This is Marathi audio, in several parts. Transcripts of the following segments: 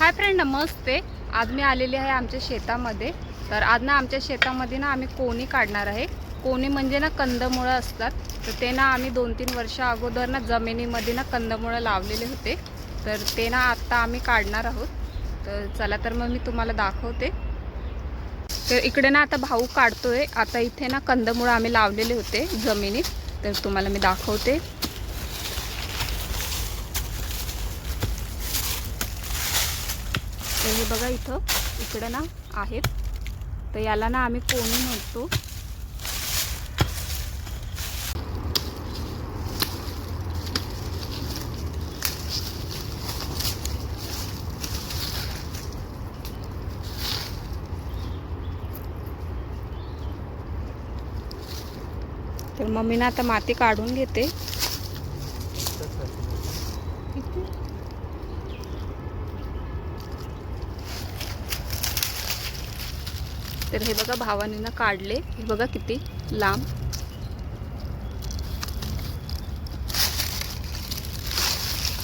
हाय फ्रेंड नमस्ते आज मी आलेली आहे आमच्या शेतामध्ये. तर आज ना आमच्या शेतामध्ये ना आम्ही कोणी काढणार आहे. कोणी म्हणजे ना कंदमुळं असतात. तर ते ना आम्ही दोन तीन वर्ष अगोदर ना जमिनीमध्ये ना कंदमुळं लावलेले होते. तर ते ना आत्ता आम्ही काढणार आहोत. तर चला तर मग मी तुम्हाला दाखवते. तर इकडे ना आता भाऊ काढतोय. आता इथे ना कंदमुळं आम्ही लावलेले होते जमिनीत. तर तुम्हाला मी दाखवते. तर हे बघा इथं इकडे ना आहेत. तर याला ना आम्ही कोणी म्हणतो? तर मम्मीनं आता माती काढून घेते. तर हे बघा भावाने ना काढले. हे बघा किती लांब.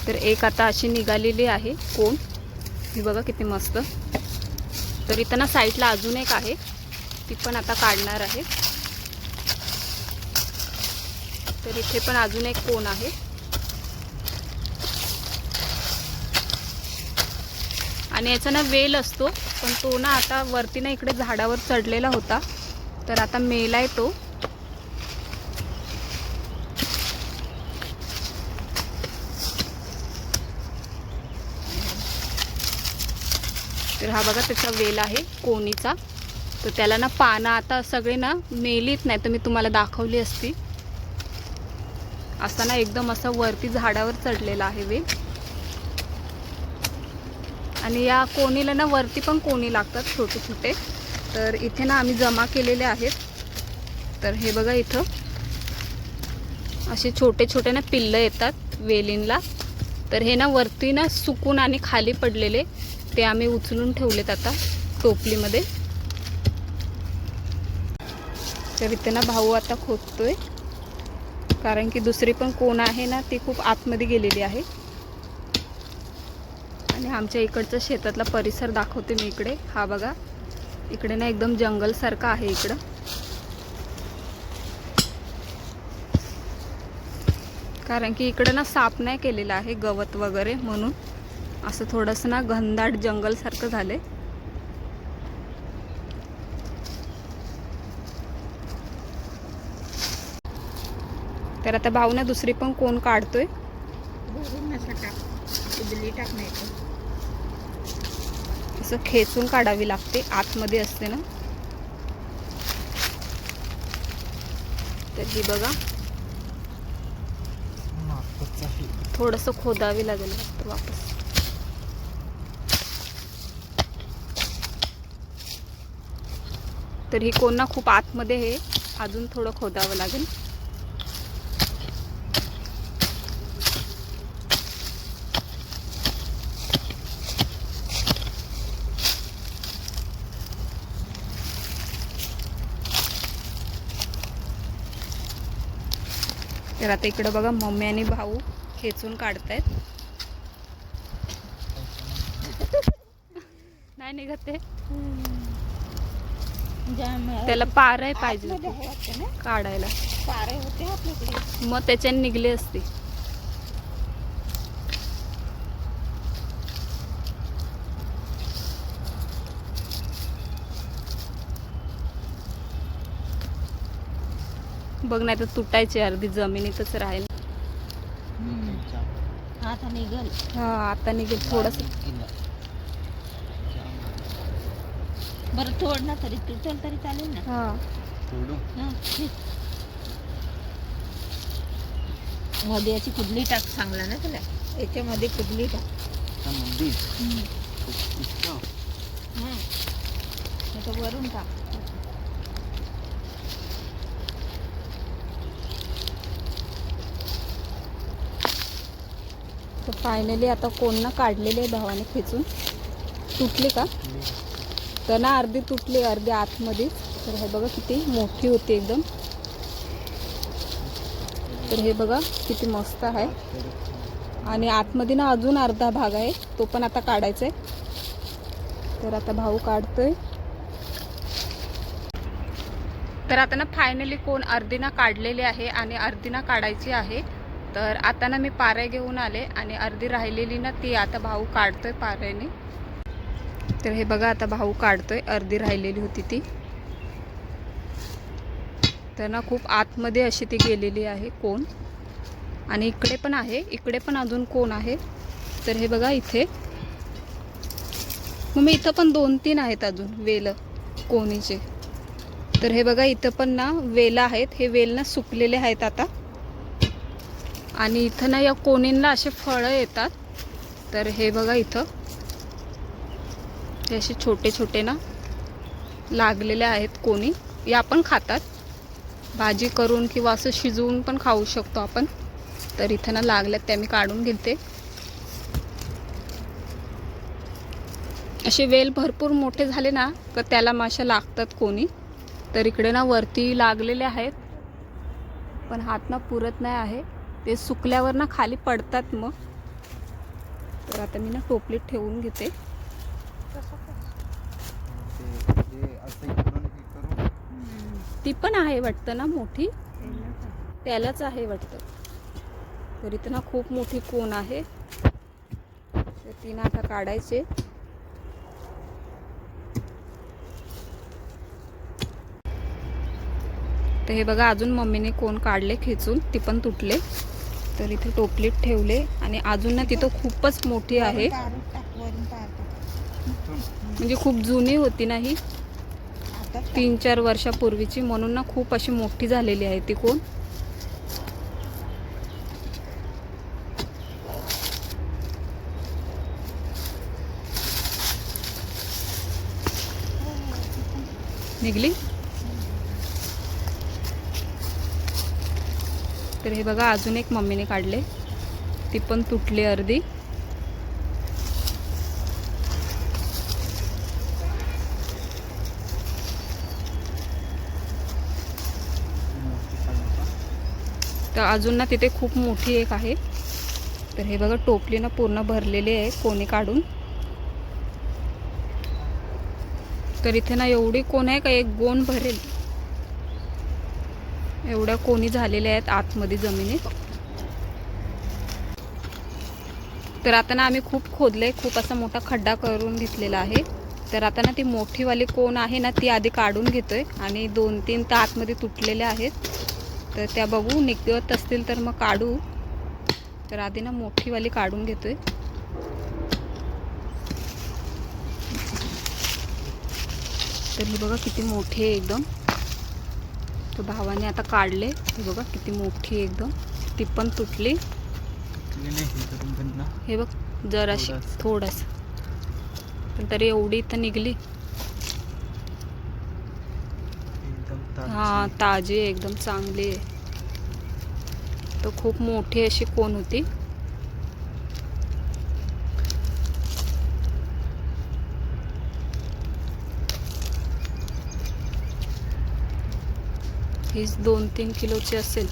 तर एक आता अशी निघालेली आहे कोण? ही बघा किती मस्त. तर इथं ना साईडला अजून एक आहे. ती पण आता काढणार आहे. तर इथे पण अजून एक कोण आहे? आणि याचा ना वेल असतो पण तो ना आता वरती ना इकडे झाडावर चढलेला होता. तर आता मेला आहे तो. तर हा बघा त्याचा वेल आहे कोणीचा. तर त्याला ना पानं आता सगळे ना मेलीत नाही तर मी तुम्हाला दाखवली असती. असा ना एकदम असं वरती झाडावर चढलेला आहे वेल. आणि या कोणीला ना वरती पण कोणी लागतात छोटे छोटे. तर इथे ना आम्ही जमा केलेले आहेत. तर हे बघा इथं. असे छोटे छोटे ना पिल्लं येतात वेलींला. तर हे ना वरती ना सुकून आणि खाली पडलेले ते आम्ही उचलून ठेवलेत आता टोपलीमध्ये. तर इथे ना भाऊ आता खोदतोय. कारण की दुसरी पण कोण आहे ना ती खूप आतमध्ये गेलेली आहे. आणि आमच्या इकडचा शेतातला परिसर दाखवते मी इकडे. हा बघा. इकडे ना एकदम जंगलसारखं आहे इकडं. कारण की इकडे ना साफ नाही केलेलं आहे गवत वगैरे म्हणून. असं थोडंसं ना घनदाट जंगलसारखं झालंय. तर आता भाऊ ना दुसरी पण कोण काढतोय? भरून नसा टाक उदली टाक नाही तर असं खेचून काढावी लागते आतमध्ये असते ना. तर ही बघा. थोडंसं खोदावी लागेल वापस. तर ही कोणा खूप आतमध्ये हे अजून थोडं खोदावं लागेल. तर आता इकडं बघा मम्मी आणि भाऊ खेचून काढतायत. नाही निघत ते. त्याला पारही पाहिजे आहे ना? काढायला. पारे होते मग त्याच्याने निघले असते. बघ नाही तर तुटायची अर्धी जमिनीतच राहील. आता निघल. हा आता निघेल थोडस. बरं तोड ना तरी तुटल तरी चालेल ना? हा. हा, ठीक. मध्ये याची कुदली टाक सांगला ना तुला? याच्यामध्ये कुदली टाक. हम्म. हा. आता वरून टाक. तर फायनली आता कोण ना काढलेले आहे भावाने खेचून? तुटली का? तर ना अर्धी तुटली अर्धी आतमध्ये तर हे बघा किती मोठी होती एकदम. तर हे बघा किती मस्त आहे. आणि आतमध्ये ना अजून अर्धा भाग आहे. तो पण आता काढायचा आहे तर आता भाऊ काढतोय. तर आता ना फायनली कोण अर्धीना काढलेली आहे आणि अर्धीना काढायची आहे. तर आता ना मी पारे घेऊन आले आणि अर्धी राहिलेली ना ती आता भाऊ काढतोय पाऱ्याने तर हे बघा आता भाऊ काढतोय अर्धी राहिलेली होती ती. तर ना खूप आतमध्ये अशी ती गेलेली आहे कोण. आणि इकडे पण आहे इकडे पण अजून कोण आहे. तर हे बघा इथे. मग मी इथं पण दोन तीन आहेत अजून वेल कोणीचे. तर हे बघा इथं पण ना वेल आहेत हे वेल ना सुकलेले आहेत आता. आणि इथं ना या कोणींना असे फळं येतात. तर हे बघा इथं. हे असे छोटे छोटे ना लागलेले आहेत कोणी. या पण खातात. भाजी करून किंवा असं शिजवून पण खाऊ शकतो आपण. तर इथं ना लागल्यात त्या मी काढून घेते. असे वेल भरपूर मोठे झाले ना तर त्याला माशा लागतात कोणी. तर इकडे ना वरती लागलेले आहेत. पण हात ना पुरत नाही आहे. ते सुकल्यावर ना खाली पडतात मग. तर आता मी ना टोपलीत ठेवून घेते. ती पण आहे वाटतं ना मोठी? त्यालाच आहे वाटतं. तरी तर ना खूप मोठी कोण आहे. तर तिनं आता काढायचे. तर हे बघा अजून मम्मीने कोण काढले खेचून ती पण तुटले. तर इथे टोपलीत ठेवले आणि अजून ना तिथं खूपच मोठी आहे. म्हणजे खूप जुनी होती ना ही. तीन चार वर्षापूर्वीची. म्हणून ना खूप अशी मोठी झालेली आहे ती कोण? निघली? तर हे बघा अजून एक मम्मीने काढले. ती पण तुटली अर्धी. तर अजून ना तिथे खूप मोठी एक आहे. तर हे बघा टोपली ना पूर्ण भरलेली आहे कोणी काढून. तर इथे ना एवढी कोण आहे का एक गोण भरेल. एवढ्या कोणी झालेल्या आहेत आतमध्ये जमिनीत. तर आता ना आम्ही खूप खोदले खूप असा मोठा खड्डा करून घेतलेला आहे. तर आता ना ती मोठीवाली कोण आहे ना ती आधी काढून घेतोय आणि दोन तीन तर आतमध्ये तुटलेल्या आहेत. तर त्या बघू निघत असतील तर मग काढू. तर आधी ना मोठीवाली काढून घेतोय. तर ही बघा किती मोठी आहे एकदम. तर भावाने आता काढले. हे बघा किती मोठी एकदम. ती पण तुटली. हे बघ जराशी थोडंसं. पण तरी एवढी तर निघली. हा ताजी आहे, एकदम चांगली आहे. तर खूप मोठी अशी कोण होती? हीच दोन तीन किलोची असेल.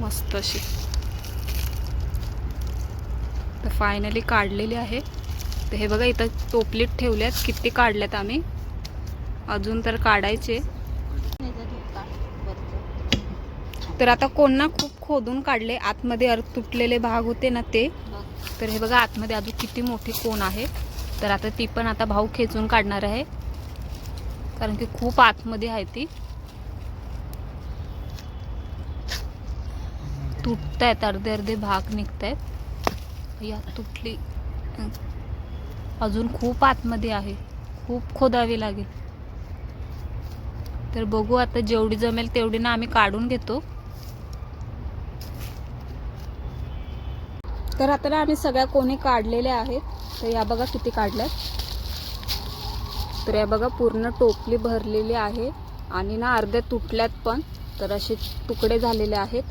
मस्त अशी. तर फायनली काढलेली आहे. तर हे बघा इथं टोपलीत ठेवल्यात. किती काढल्यात आम्ही? अजून तर काढायचे. तर आता कोण ना खूप खोदून काढले. आतमध्ये अर्थ तुटलेले भाग होते ना ते. तर हे बघा आतमध्ये अजून किती मोठी कोण आहे. तर आता ती पण आता भाऊ खेचून काढणार आहे. कारण की खूप आतमध्ये आहे ती. तुटत आहेत अर्धे अर्धे भाग निघत आहेत या तुटली अजून खूप आतमध्ये आहे. खूप खोदावी लागेल. तर बघू आता जेवढी जमेल तेवढी ना आम्ही काढून घेतो. तर आता ना आम्ही सगळ्या कोणी काढलेल्या आहेत. तर या बघा किती काढल्यात. तर या बघा पूर्ण टोपली भरलेली आहे. आणि ना अर्ध्या तुटल्यात पण. तर असे तुकडे झालेले आहेत.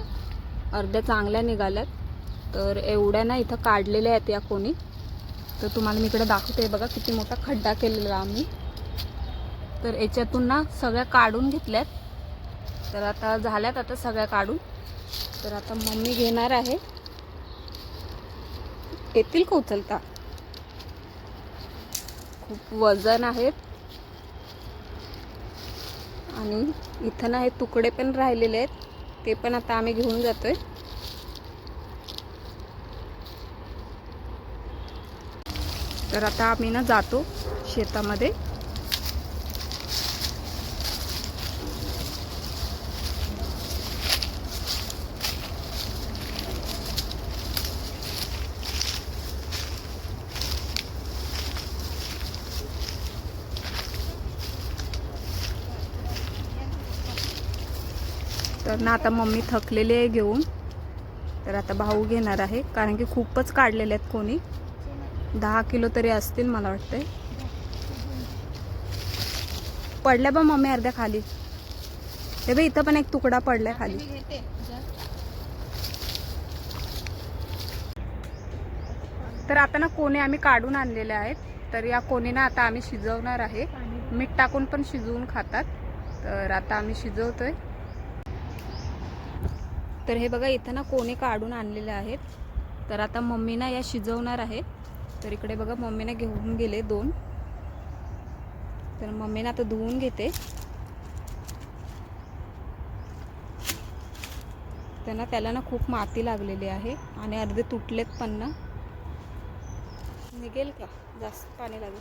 अर्ध्या चांगल्या निघाल्यात. तर एवढ्या ना इथं काढलेल्या आहेत या कोणी. तर तुम्हाला मी इकडे दाखवते. बघा किती मोठा खड्डा केलेला आम्ही. तर याच्यातून ना सगळ्या काढून घेतल्यात. तर आता झाल्यात आता सगळ्या काढून. तर आता मम्मी घेणार आहे. येतील का उचलता? खूप वजन आहेत. आणि इथं ना हे तुकडे पण राहिलेले आहेत. ते पण आता आम्ही घेऊन जातोय. तर आता आम्ही ना जातो शेतामध्ये. तर ना आता मम्मी थकलेली आहे घेऊन. तर आता भाऊ घेणार आहे. कारण की खूपच काढलेले आहेत कोणी. दहा किलो तरी असतील मला वाटतंय. पडल्या बा मम्मी अर्ध्या खाली. ते बघ इथं पण एक तुकडा पडलाय खाली. तर आता ना कोणी आम्ही काढून आणलेले आहेत. तर या कोणीना आता आम्ही शिजवणार आहे. मीठ टाकून पण शिजवून खातात. तर आता आम्ही शिजवतोय. तर हे बघा इथं ना कोणे काढून आणलेले आहेत. तर आता मम्मी ना या शिजवणार आहे तर इकडे बघा मम्मीने घेऊन गेले दोन. तर मम्मीने आता धुवून घेते. त्यांना त्याला ना खूप माती लागलेली आहे आणि अर्धे तुटलेत पण ना. निघेल का? जास्त पाणी लागेल.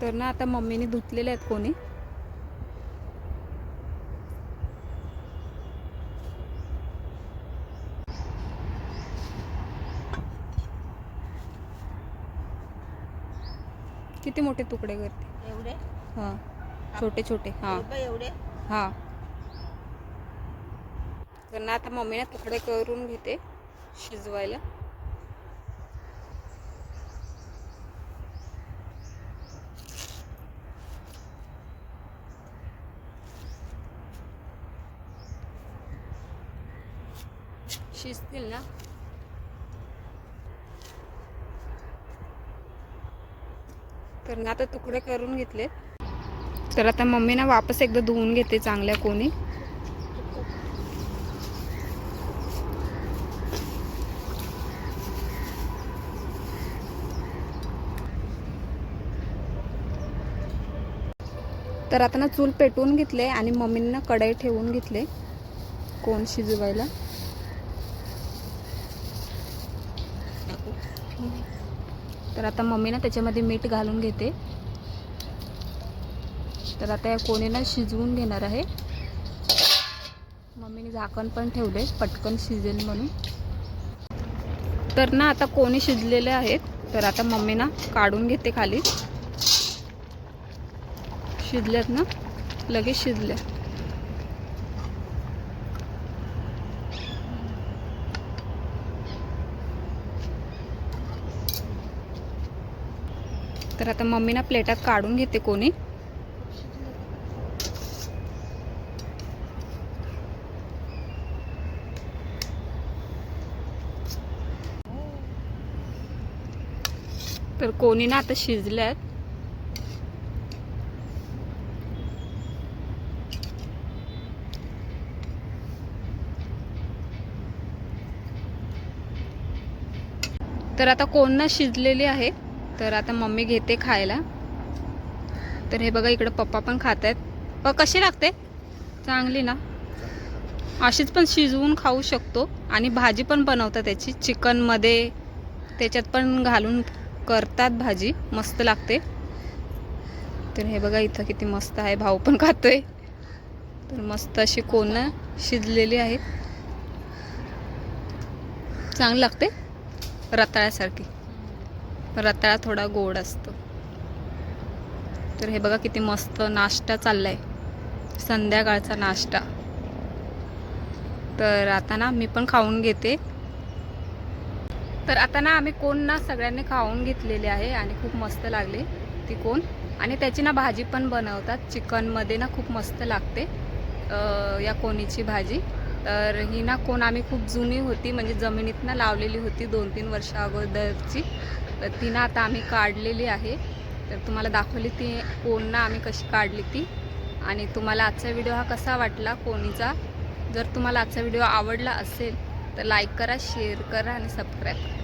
तर ना आता मम्मीने धुतलेले आहेत कोणी किती मोठे तुकडे करते? एवढे? हां. छोटे छोटे. हां. बघ एवढे? हां. तर ना आता मम्मीने तुकडे करून घेते शिजवायला. शिजतील ना? तर ना आता तुकडे करून घेतले. तर आता मम्मी ना वापस एकदा धुवून घेते चांगल्या कोणी तर आता ना चूल पेटवून घेतले आणि मम्मींना कढई ठेवून घेतले. कोण शिजवायला. तर आता मम्मी ना त्याच्यामध्ये मीठ घालून घेते. तर आता या कोणीनं शिजवून घेणार आहे. मम्मीने झाकण पण ठेवले पटकन शिजेल म्हणून. तर ना आता कोणी शिजलेले आहेत तर आता मम्मी ना काढून घेते खाली. शिजल्यात ना लगेच शिजल्या. तर आता मम्मी ना प्लेटात काढून घेते कोणी. तर कोणी ना आता शिजल्यात. तर आता कोण ना शिजलेली आहे. तर आता मम्मी घेते खायला. तर हे बघा इकडं पप्पा पण खात आहेत प कशी लागते? चांगली ना? अशीच पण शिजवून खाऊ शकतो. आणि भाजी पण बनवतात त्याची. चिकनमध्ये त्याच्यात पण घालून करतात भाजी. मस्त लागते. तर हे बघा इथं किती मस्त आहे. भाऊ पण खातोय. तर मस्त अशी कोणं शिजलेली आहेत. चांगली लागते. रताळ्यासारखी. रताळा थोडा गोड असतो. तर हे बघा किती मस्त नाश्ता चाललाय. संध्याकाळचा नाश्ता. तर आता ना मी पण खाऊन घेते. तर आता ना आम्ही कोण ना सगळ्यांनी खाऊन घेतलेले आहे आणि खूप मस्त लागले ती कोण. आणि त्याची ना भाजी पण बनवतात. चिकनमध्ये ना खूप मस्त लागते या कोणीची भाजी. तर ही ना कोण आम्ही खूप जुनी होती म्हणजे जमिनीत ना लावलेली होती दोन तीन वर्षा अगोदरची. तर ती ना आता आम्ही काढलेली आहे. तर तुम्हाला दाखवली ती कोण ना आम्ही कशी काढली ती. आणि तुम्हाला आजचा व्हिडिओ हा कसा वाटला कोणीचा. जर तुम्हाला आजचा व्हिडिओ आवडला असेल तर लाईक करा शेअर करा आणि सबस्क्राईब करा.